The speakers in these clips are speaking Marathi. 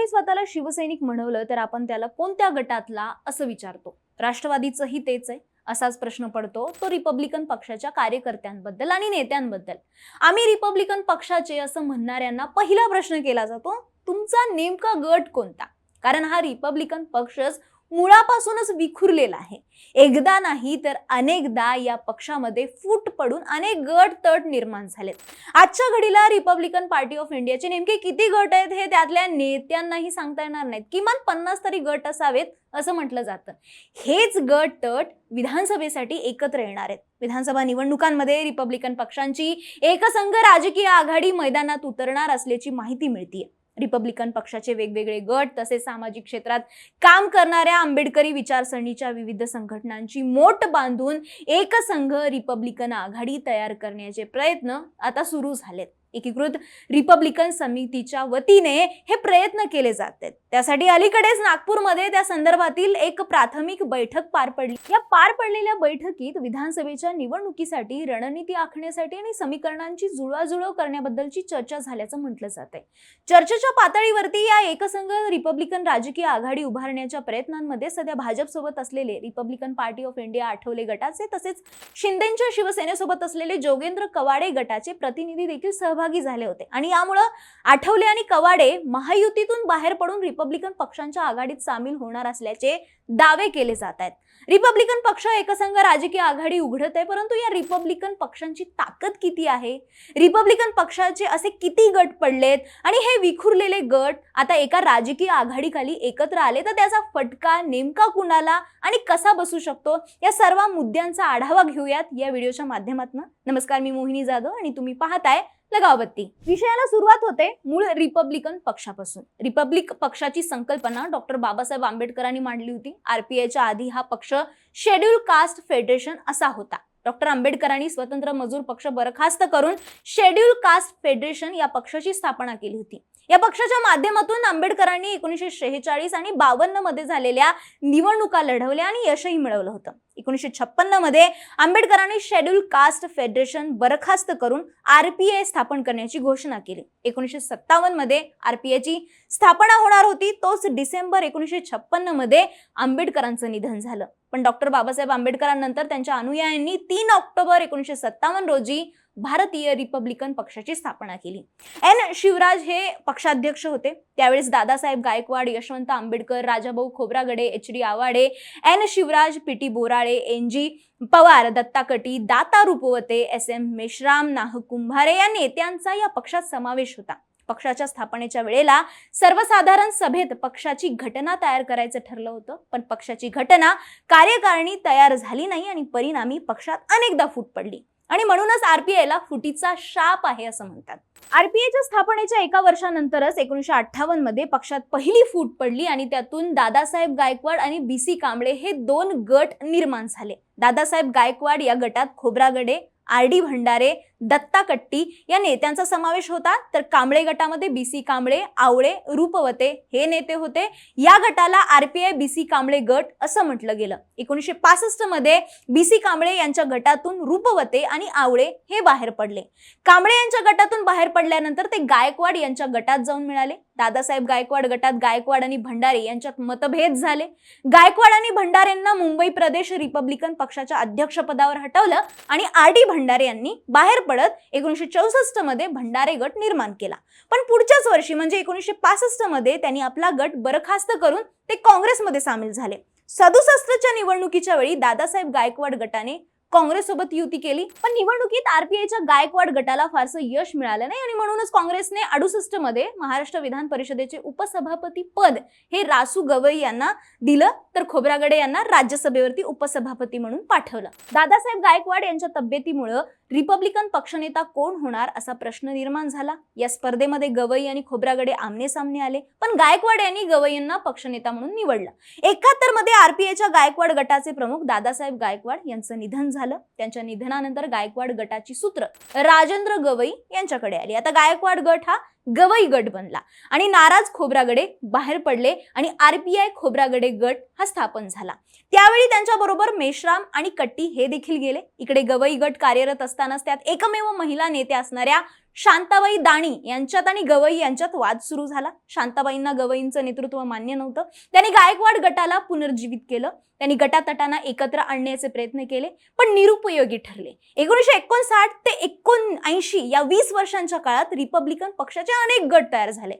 कोणी स्वतःला शिवसैनिक म्हणवलं तर आपण त्याला कोणत्या गटातला असं विचारतो? राष्ट्रवादीचंही तेच आहे असाच प्रश्न पडतो. तो रिपब्लिकन पक्षाच्या कार्यकर्त्यांबद्दल आणि नेत्यांबद्दल. आम्ही रिपब्लिकन पक्षाचे असं म्हणणाऱ्यांना पहिला प्रश्न केला जातो तुमचा नेमका गट कोणता? कारण हा रिपब्लिकन पक्षच मुळापासूनच विखुरलेला आहे. एकदा नाही तर अनेकदा या पक्षामध्ये फूट पडून अनेक गट तट निर्माण झालेत. आजच्या घडीला रिपब्लिकन पार्टी ऑफ इंडियाचे नेमके किती गट आहेत हे त्यातल्या नेत्यांनाही सांगता येणार नाहीत. किमान पन्नास तरी गट असावेत असं म्हटलं जातं. हेच गट तट विधानसभेसाठी एकत्र येणार आहेत. विधानसभा निवडणुकांमध्ये रिपब्लिकन पक्षांची एकसंघ राजकीय आघाडी मैदानात उतरणार असल्याची माहिती मिळतीये. रिपब्लिकन पक्षाचे वेगवेगळे गट तसेच सामाजिक क्षेत्रात काम करणाऱ्या आंबेडकरी विचारसरणीच्या विविध संघटनांची मोठ बांधून एकसंघ रिपब्लिकन आघाडी तयार करण्याचे प्रयत्न आता सुरू झालेत. एकीकृत रिपब्लिकन समितीच्या वतीने हे प्रयत्न केले जात. आहेत त्यासाठी अलीकडेच नागपूरमध्ये त्या संदर्भातील एक प्राथमिक बैठक पार पडली. या पार पडलेल्या बैठकीत विधानसभेच्या निवडणुकीसाठी रणनीती आखण्यासाठी आणि समीकरणांची जुळवाजुळव करण्याबद्दलची चर्चा झाल्याचं म्हटलं जात आहे चर्चेच्या पातळीवरती या एकसंघ रिपब्लिकन राजकीय आघाडी उभारण्याच्या प्रयत्नांमध्ये सध्या भाजपसोबत असलेले Republican Party of India Athawale गटाचे तसेच शिंदेच्या शिवसेनेसोबत असलेले जोगेंद्र कवाडे गटाचे प्रतिनिधी देखील सहभागी सहभागी झाले होते. आणि यामुळं आठवले आणि कवाडे महायुतीतून बाहेर पडून रिपब्लिकन पक्षांच्या आघाडीत सामील होणार असल्याचे दावे केले जात आहेत. रिपब्लिकन पक्ष एकसंघ राजकीय आघाडी उघडत आहे परंतु या रिपब्लिकन पक्षांची ताकद किती आहे? रिपब्लिकन पक्षाचे असे किती गट पडलेत? आणि हे विखुरलेले गट आता एका राजकीय आघाडीखाली एकत्र आले तर त्याचा फटका नेमका कुणाला आणि कसा बसू शकतो? या सर्व मुद्द्यांचा आढावा घेऊयात या व्हिडिओच्या माध्यमातून. नमस्कार मी मोहिनी जाधव आणि तुम्ही पाहताय लगावबत्ती. विषयाला सुरुवात होते मूळ रिपब्लिकन पक्षापासून. रिपब्लिक पक्षाची संकल्पना डॉक्टर बाबासाहेब आंबेडकरांनी मांडली होती. आरपीआयच्या आधी हा पक्ष शेड्यूल कास्ट फेडरेशन असा होता. डॉक्टर आंबेडकरांनी स्वतंत्र मजूर पक्ष बरखास्त करून शेड्यूल कास्ट फेडरेशन या पक्षाची स्थापना केली होती. या पक्षाच्या माध्यमातून आंबेडकरांनी एकोणीसशे शेहेचाळीस आणि बावन्नमध्ये झालेल्या निवडणुका लढवल्या आणि यशही मिळवलं होतं. एकोणीसशे छप्पन्नमध्ये आंबेडकरांनी शेड्यूल कास्ट फेडरेशन बरखास्त करून आरपीआय स्थापन करण्याची घोषणा केली. एकोणीसशे सत्तावन्नमध्ये आरपीआयची स्थापना होणार होती तोच डिसेंबर एकोणीसशे छप्पन्नमध्ये आंबेडकरांचं निधन झालं. पण डॉक्टर बाबासाहेब आंबेडकरांनंतर त्यांच्या अनुयायांनी तीन ऑक्टोबर एकोणीसशे सत्तावन्न रोजी भारतीय रिपब्लिकन पक्षाची स्थापना केली. एन. शिवराज हे पक्षाध्यक्ष होते. त्यावेळेस Dadasaheb Gaikwad Yashwant Ambedkar Rajabhau Khobragade H. D. Awade N. Shivraj P. T. Borale N. G. Pawar Datta Katti दाता रुपवते एस. एम. मेश्राम नाह कुंभारे या नेत्यांचा या पक्षात समावेश होता. पक्षाच्या स्थापनेच्या वेळेला सर्वसाधारण सभेत पक्षाची घटना तयार करायचं ठरलं होतं. पण पक्षाची घटना कार्यकारिणी तयार झाली नाही आणि परिणामी पक्षात अनेकदा फूट पडली. आणि म्हणूनच आरपीआयला फुटीचा शाप आहे असं म्हणतात. आरपीआयच्या स्थापनेच्या एका वर्षानंतरच एकोणीशे अठ्ठावन्नमध्ये पक्षात पहिली फूट पडली आणि त्यातून दादासाहेब गायकवाड आणि बी सी कांबळे हे दोन गट निर्माण झाले. दादासाहेब गायकवाड या गटात खोब्रागडे आर डी भंडारे दत्ता कट्टी या नेत्यांचा समावेश होता. तर कांबळे गटामध्ये बी सी कांबळे आवळे रूपवते हे नेते होते. या गटाला R P I B C Kamble गट असं म्हटलं गेलं. एकोणीसशे पासष्टमध्ये बी सी कांबळे यांच्या गटातून रूपवते आणि आवळे हे बाहेर पडले. कांबळे यांच्या गटातून बाहेर पडल्यानंतर ते गायकवाड यांच्या गटात जाऊन मिळाले. दादासाहेब गायकवाड गटात गायकवाड आणि भंडारे यांच्यात मतभेद झाले. गायकवाड आणि भंडारेंना मुंबई प्रदेश रिपब्लिकन पक्षाच्या अध्यक्षपदावर हटवलं आणि आर डी भंडारे यांनी बाहेर पडत एकोणीसशे चौसष्टमध्ये भंडारे गट निर्माण केला. पण पुढच्याच वर्षी म्हणजे एकोणीसशे पासष्टमध्ये त्यांनी आपला गट बरखास्त करून ते काँग्रेसमध्ये सामील झाले. सदुसष्टच्या निवडणुकीच्या वेळी दादासाहेब गायकवाड गटाने काँग्रेससोबत युती केली पण निवडणुकीत आरपीआयच्या गायकवाड गटाला फारसं यश मिळालं नाही आणि म्हणूनच काँग्रेसने अडुसष्टमध्ये महाराष्ट्र विधान परिषदेचे उपसभापती पद हे रासू गवई यांना दिलं तर खोब्रागडे यांना राज्यसभेवरती उपसभापती म्हणून पाठवलं. दादासाहेब गायकवाड यांच्या तब्येतीमुळं रिपब्लिकन पक्षनेता कोण होणार असा प्रश्न निर्माण झाला. या स्पर्धेमध्ये गवई आणि खोब्रागडे आमने सामने आले. पण गायकवाड यांनी गवई यांना पक्षनेता म्हणून निवडलं. एकाहत्तरमध्ये आरपीआयच्या गायकवाड गटाचे प्रमुख दादासाहेब गायकवाड यांचं निधन झालं. त्यांच्या निधनानंतर गायकवाड गटाची सूत्र राजेंद्र गवई यांच्याकडे आली. आता गायकवाड गट हा गवई गट बनला. आणि नाराज खोब्रागडे बाहेर पडले आणि आरपीआय खोब्रागडे गट हा स्थापन झाला. त्यावेळी त्यांच्याबरोबर मेश्राम आणि कट्टी हे देखील गेले. इकडे गवई गट कार्यरत असतानाच त्यात एकमेव महिला नेत्या असणाऱ्या शांताबाई दाणी यांच्यात आणि गवई यांच्यात वाद सुरू झाला. शांताबाईंना गवईंचं नेतृत्व मान्य नव्हतं. त्यांनी गायकवाड गटाला पुनर्जीवित केलं. त्यांनी गटातटांना एकत्र आणण्याचे प्रयत्न केले पण निरुपयोगी ठरले. एकोणीसशे एकोणसाठ ते एकोणऐंशी या वीस वर्षांच्या काळात रिपब्लिकन पक्षाचे अनेक गट तयार झाले.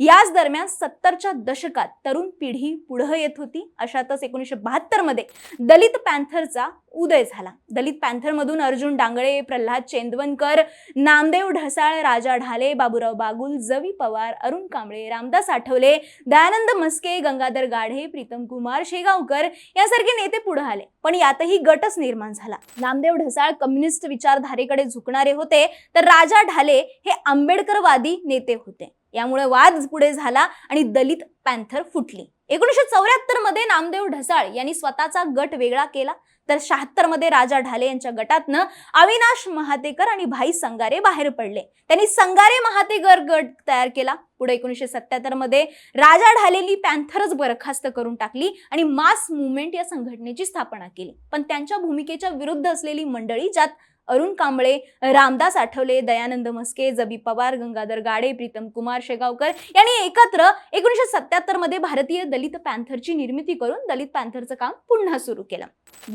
याच दरम्यान सत्तरच्या दशकात तरुण पिढी पुढं येत होती. अशातच एकोणीशे बहात्तरमध्ये दलित पॅन्थरचा उदय झाला. दलित पॅन्थरमधून अर्जुन डांगळे प्रल्हाद चेंदवनकर नामदेव ढसाळ राजा ढाले बाबूराव बागुल जवी पवार अरुण कांबळे रामदास आठवले दयानंद मस्के गंगाधर गाढे प्रीतम कुमार शेगावकर यासारखे नेते पुढे आले. पण यातही गटच निर्माण झाला. नामदेव ढसाळ कम्युनिस्ट विचारधारेकडे झुकणारे होते तर राजा ढाले हे आंबेडकरवादी नेते होते. यामुळे वाद पुढे झाला आणि दलित पॅन्थर फुटली. एकोणीशे चौऱ्याहत्तरमध्ये नामदेव ढसाळ यांनी स्वतःचा गट वेगळा केला. तर शहात्तरमध्ये राजा ढाले यांच्या गटातनं अविनाश महातेकर आणि भाई संगारे बाहेर पडले. त्यांनी संगारे महातेकर गट तयार केला. पुढे एकोणीशे सत्याहत्तरमध्ये राजा ढालेली पॅन्थरच बरखास्त करून टाकली आणि मास मुवमेंट या संघटनेची स्थापना केली. पण त्यांच्या भूमिकेच्या विरुद्ध असलेली मंडळी ज्यात अरुण कांबळे रामदास आठवले दयानंद मस्के जबी पवार गंगाधर गाडे प्रीतम कुमार शेगावकर यांनी एकत्र एकोणीशे सत्याहत्तरमध्ये भारतीय दलित पॅन्थरची निर्मिती करून दलित पॅन्थरचं काम पुन्हा सुरू केलं.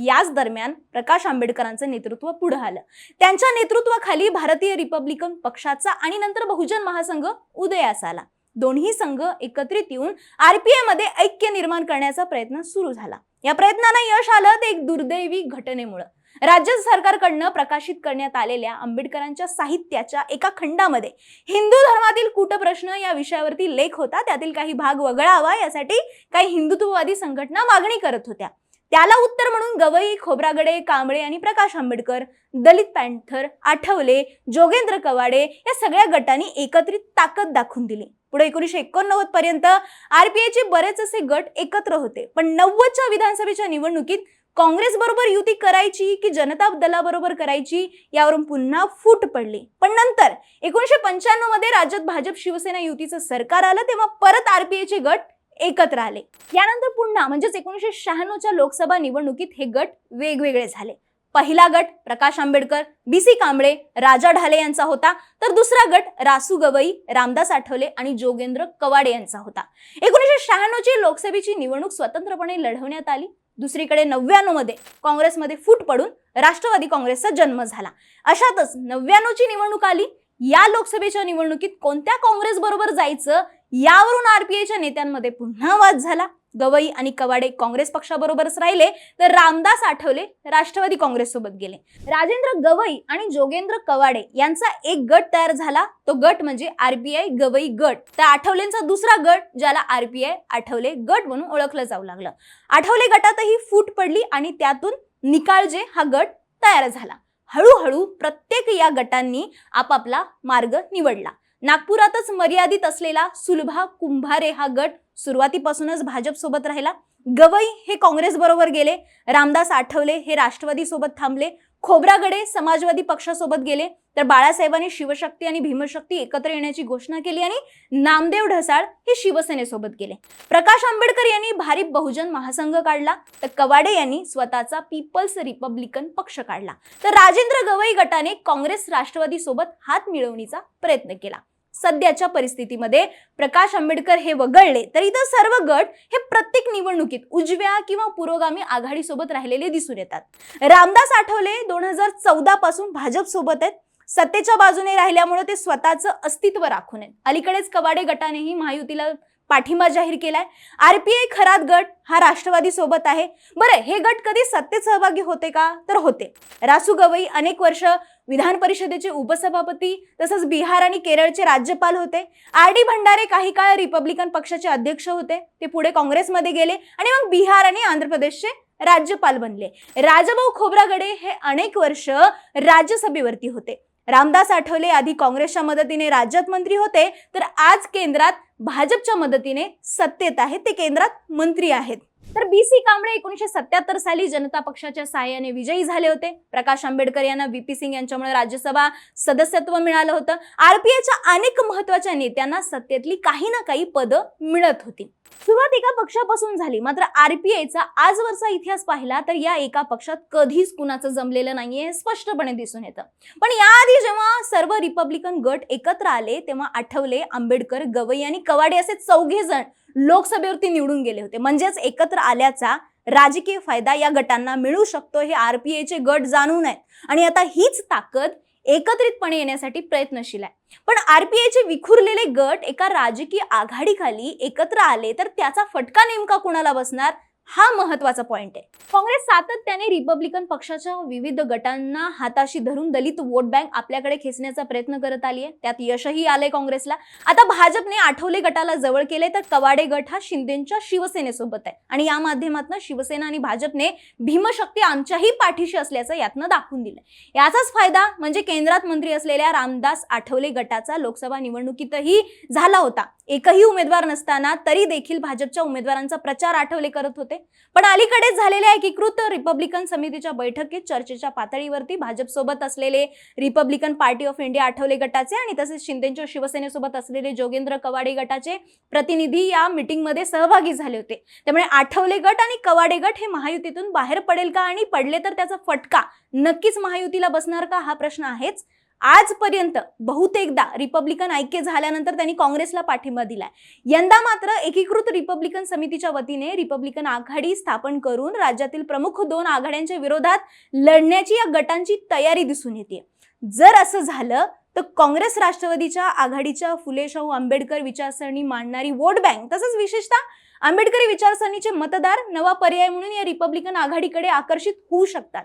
याच दरम्यान प्रकाश आंबेडकरांचं नेतृत्व पुढे आलं. त्यांच्या नेतृत्वाखाली भारतीय रिपब्लिकन पक्षाचा आणि नंतर बहुजन महासंघ उदयास आला. दोन्ही संघ एकत्रित येऊन आरपीआयमध्ये ऐक्य निर्माण करण्याचा प्रयत्न सुरू झाला. या प्रयत्नांना यश आलं ते एक दुर्दैवी घटनेमुळे. राज्य सरकारकडनं प्रकाशित करण्यात आलेल्या आंबेडकरांच्या साहित्याच्या एका खंडामध्ये हिंदू धर्मातील कुटप्रश्न या विषयावरती लेख होता. त्यातील काही भाग वगळावा. यासाठी काही हिंदुत्ववादी संघटना मागणी करत होत्या. त्याला उत्तर म्हणून गवई खोब्रागडे कांबळे आणि प्रकाश आंबेडकर दलित पॅन्थर आठवले जोगेंद्र कवाडे या सगळ्या गटांनी एकत्रित ताकद दाखवून दिली. पुढे एकोणीशे एकोणनव्वद पर्यंत आरपीआयचे बरेच असे गट एकत्र होते. पण नव्वदच्या विधानसभेच्या निवडणुकीत काँग्रेस बरोबर युती करायची की जनता दलाबरोबर करायची यावरून पुन्हा फूट पडली. पण नंतर एकोणीशे पंच्याण्णवमध्ये राज्यात भाजप शिवसेना युतीचं सरकार आलं तेव्हा परत आरपीएचे गट एकत्र आले. यानंतर पुन्हा म्हणजेच एकोणीसशे शहाण्णवच्या लोकसभा निवडणुकीत हे गट वेगवेगळे झाले. पहिला गट प्रकाश आंबेडकर बी सी कांबळे राजा ढाले यांचा होता. तर दुसरा गट रासू गवई रामदास आठवले आणि जोगेंद्र कवाडे यांचा होता. एकोणीसशे शहाण्णवची लोकसभेची निवडणूक स्वतंत्रपणे लढवण्यात आली. दुसरीकडे नव्याण्णवमध्ये काँग्रेसमध्ये फूट पडून राष्ट्रवादी काँग्रेसचा जन्म झाला. अशातच नव्याण्णवची निवडणूक आली. या लोकसभेच्या निवडणुकीत कोणत्या काँग्रेस बरोबर जायचं? यावरून आरपीआयच्या नेत्यांमध्ये पुन्हा वाद झाला. गवई आणि कवाडे काँग्रेस पक्षाबरोबरच राहिले तर रामदास आठवले राष्ट्रवादी काँग्रेस सोबत गेले. राजेंद्र गवई आणि जोगेंद्र कवाडे यांचा एक गट तयार झाला. तो गट म्हणजे आरपीआय गवई गट. तर आठवलेंचा दुसरा गट ज्याला आरपीआय आठवले गट म्हणून ओळखलं जाऊ लागलं. आठवले गटातही फूट पडली आणि त्यातून निकाळजे हा गट तयार झाला. हळूहळू प्रत्येक या गटांनी आपापला मार्ग निवडला. नागपुरातच मर्यादित असलेला सुलभा कुंभारे हा गट सुरुवातीपासूनच भाजपसोबत राहिला. गवई हे काँग्रेस बरोबर गेले. रामदास आठवले हे राष्ट्रवादी सोबत थांबले. खोब्रागडे समाजवादी पक्षासोबत गेले. तर बाळासाहेबांनी शिवशक्ती आणि भीमशक्ती एकत्र येण्याची घोषणा केली आणि नामदेव ढसाळ हे शिवसेनेसोबत गेले. प्रकाश आंबेडकर यांनी भारी बहुजन महासंघ काढला. तर कवाडे यांनी स्वतःचा पीपल्स रिपब्लिकन पक्ष काढला. तर राजेंद्र गवई गटाने काँग्रेस राष्ट्रवादी सोबत हात मिळवणीचा प्रयत्न केला. सध्याच्या परिस्थितीमध्ये प्रकाश आंबेडकर हे वगळले तर इतर सर्व गट हे प्रत्येक निवडणुकीत उजव्या किंवा पुरोगामी आघाडीसोबत राहिलेले दिसून येतात. रामदास आठवले दोन हजार चौदा पासून भाजप सोबत आहेत. सत्तेच्या बाजूने राहिल्यामुळे ते स्वतःचं अस्तित्व राखून आहेत. अलीकडेच कवाडे गटानेही महायुतीला पाठिंबा जाहीर केलाय. आरपीआय खरात गट हा राष्ट्रवादी सोबत आहे. बरं हे गट कधी सत्तेत सहभागी होते का? तर होते. रासू गवई अनेक वर्ष विधान परिषदेचे उपसभापती तसंच बिहार आणि केरळचे राज्यपाल होते. आर डी भंडारे काही काळ रिपब्लिकन पक्षाचे अध्यक्ष होते. ते पुढे काँग्रेसमध्ये गेले आणि मग बिहार आणि आंध्र प्रदेशचे राज्यपाल बनले. राजाभाऊ खोब्रागडे हे अनेक वर्ष राज्यसभेवरती होते. रामदास आठवले आधी काँग्रेसच्या मदतीने राज्यात मंत्री होते. तर आज केंद्रात भाजपच्या मदतीने सत्तेत आहेत ते केंद्रात मंत्री आहेत. तर बी सी कांबळे एकोणीशे सत्याहत्तर साली जनता पक्षाच्या सहाय्याने विजयी झाले होते. प्रकाश आंबेडकर यांना व्हीपी सिंग यांच्यामुळे राज्यसभा सदस्यत्व मिळालं होतं. आरपीआयच्या अनेक महत्त्वाच्या नेत्यांना सत्तेतली काही ना काही पदं मिळत होती. सुरुवात एका पक्षापासून झाली. मात्र आरपीआयचा आजवरचा इतिहास पाहिला तर या एका पक्षात कधीच कुणाचं जमलेलं नाहीये हे स्पष्टपणे दिसून येतं. पण याआधी जेव्हा सर्व रिपब्लिकन गट एकत्र आले तेव्हा आठवले आंबेडकर गवई आणि कवाडे असे चौघे जण लोकसभेवरती निवडून गेले होते. म्हणजेच एकत्र आल्याचा राजकीय फायदा या गटांना मिळू शकतो हे आरपीआयचे गट जाणून आहेत. आणि आता हीच ताकद एकत्रितपणे येण्यासाठी प्रयत्नशील आहे. पण आरपीआयचे विखुरलेले गट एका राजकीय आघाडीखाली एकत्र आले तर त्याचा फटका नेमका कुणाला बसणार? हा महत्त्वाचा पॉइंट आहे. काँग्रेस सातत्याने रिपब्लिकन पक्षाच्या विविध गटांना हाताशी धरून दलित वोट बँक आपल्याकडे खेचण्याचा प्रयत्न करत आली आहे त्यात यशही आलंय काँग्रेसला. आता भाजपने आठवले गटाला जवळ केले तर कवाडे गट हा शिंदेच्या शिवसेनेसोबत आहे. आणि या माध्यमातून शिवसेना आणि भाजपने भीमशक्ती आमच्याही पाठीशी असल्याचं यातनं दाखवून दिलंय. याचाच फायदा म्हणजे केंद्रात मंत्री असलेल्या रामदास आठवले गटाचा लोकसभा निवडणुकीतही झाला होता. एकही उमेदवार नसताना तरी देखील भाजपच्या उमेदवारांचा प्रचार आठवले करत होते. पण अलीकडेच झालेल्या एकीकृत रिपब्लिकन समितीच्या बैठकीत चर्चेच्या पातळीवरती भाजपसोबत असलेले Republican Party of India Athawale गटाचे आणि तसेच शिंदेच्या शिवसेनेसोबत असलेले जोगेंद्र कवाडे गटाचे प्रतिनिधी या मिटिंगमध्ये सहभागी झाले होते. त्यामुळे आठवले गट आणि कवाडे गट हे महायुतीतून बाहेर पडेल का आणि पडले तर त्याचा फटका नक्कीच महायुतीला बसणार का? हा प्रश्न आहेच. आजपर्यंत बहुतेकदा रिपब्लिकन ऐक्य झाल्यानंतर त्यांनी काँग्रेसला पाठिंबा दिलाय. यंदा मात्र एकीकृत रिपब्लिकन समितीच्या वतीने रिपब्लिकन आघाडी स्थापन करून राज्यातील प्रमुख दोन आघाड्यांच्या विरोधात लढण्याची या गटांची तयारी दिसून येते. जर असं झालं तर काँग्रेस राष्ट्रवादीच्या आघाडीच्या फुले शाहू आंबेडकर विचारसरणी मांडणारी वोट बँक तसंच विशेषतः आंबेडकरी विचारसरणीचे मतदार नवा पर्याय म्हणून या रिपब्लिकन आघाडीकडे आकर्षित होऊ शकतात.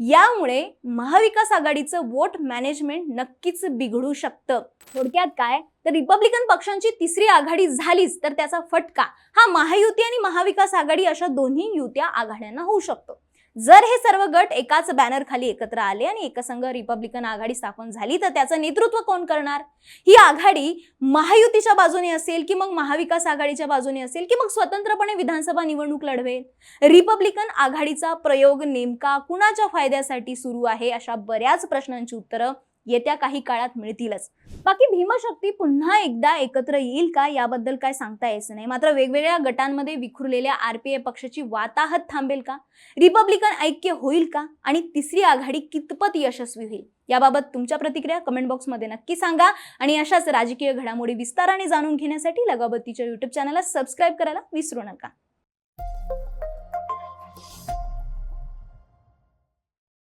यामुळे महाविकास आघाडीचं वोट मॅनेजमेंट नक्कीच बिघडू शकतं. थोडक्यात काय? तर रिपब्लिकन पक्षांची तिसरी आघाडी झालीच तर त्याचा फटका हा महायुती आणि महाविकास आघाडी अशा दोन्ही युत्या आघाड्यांना होऊ शकतो. जर हे सर्व गट एकाच बॅनर खाली एकत्र आले आणि एकसंघ रिपब्लिकन आघाडी स्थापन झाली तर त्याचं नेतृत्व कोण करणार? ही आघाडी महायुतीच्या बाजूने असेल की मग महाविकास आघाडीच्या बाजूने असेल की मग स्वतंत्रपणे विधानसभा निवडणूक लढवेल? रिपब्लिकन आघाडीचा प्रयोग नेमका कुणाच्या फायद्यासाठी सुरू आहे? अशा बऱ्याच प्रश्नांची उत्तरं येत्या काही काळात मिळतीलच. बाकी भीमशक्ती पुन्हा एकदा एकत्र येईल का? याबद्दल काय सांगता यायचं नाही. मात्र वेगवेगळ्या गटांमध्ये विखुरलेल्या आरपीआय पक्षाची वाताहत थांबेल का? रिपब्लिकन ऐक्य होईल का? आणि तिसरी आघाडी कितपत यशस्वी होईल? याबाबत तुमच्या प्रतिक्रिया कमेंट बॉक्समध्ये नक्की सांगा. आणि अशाच राजकीय घडामोडी विस्ताराने जाणून घेण्यासाठी लगाबत्तीच्या युट्यूब चॅनलला सबस्क्राईब करायला विसरू नका.